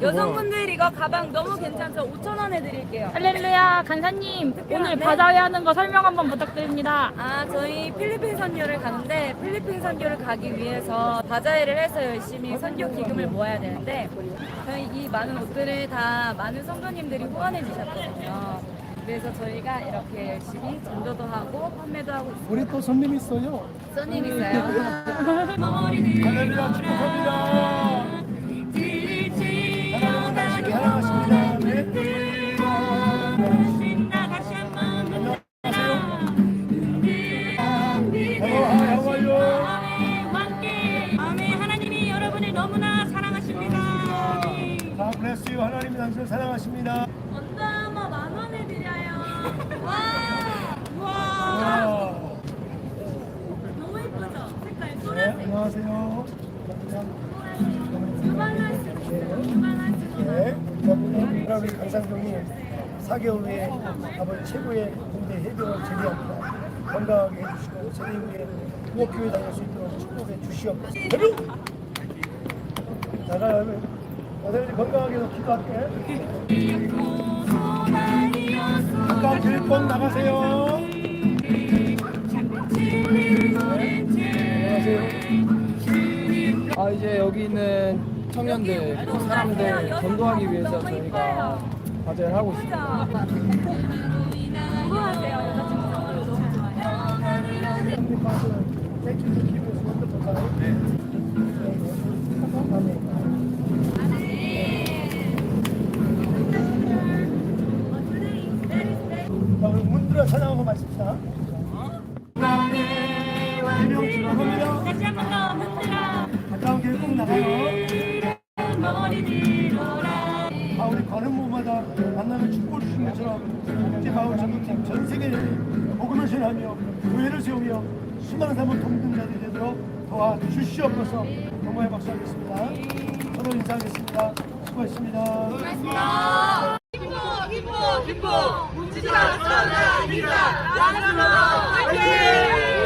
여성분들 이거 가방 너무 괜찮죠? 5천 원에 드릴게요. 할렐루야 간사님 오늘 네. 바다회 하는 거 설명 한번 부탁드립니다. 아, 저희 필리핀 선교를 가는데 필리핀 선교를 가기 위해서 바자회를 해서 열심히 선교 기금을 모아야 되는데 저희 이 많은 옷들을 다 많은 성도님들이 후원해 주셨거든요. 그래서 저희가 이렇게 열심히 전도도 하고 판매도 하고 있습니다. 우리 또 손님 있어요. 손님 있어요. 할렐루야 축복합니다. Bless you. 하나님이 당신을 사랑하십니다. 언더머 만 원에 드려요. 와, 와, 와. 너무 예쁘죠? 색깔 네, 소라색. 안녕하세요. 있어요. 네, 감사합니다. 우리 강상동이 4개월 후에 아버지 최고의 군대 해병을 제대합니다. 건강하게 해주시고 후에 부목교회 다닐 수 있도록 축복해 주시옵소서. 해병! 나가면 건강하게 기도할게. 길꼭 나가세요. 아 이제 여기 있는 청년들, 사람들 전도하기 위해서 저희가 과제를 하고 있습니다. 자, 우리 문들어 찬양하고 마십시다. 해병 축복합니다. 다시 한 번 더 문들어 가까운 길꼭 나가요. 머리 들어라. 아, 우리 가는 곳마다 만나면 축복을 주신 것처럼 국제 마을 전도팀 전 세계에 복음을 전하며 교회를 세우며 수많은 사람 돕는 자들이 되도록 도와주시옵소서 정말 박수하겠습니다. 서로 인사하겠습니다. 수고하셨습니다. 기뻐, 기뻐, 기뻐. 지지가 선다 이기다 나는 너 화이팅!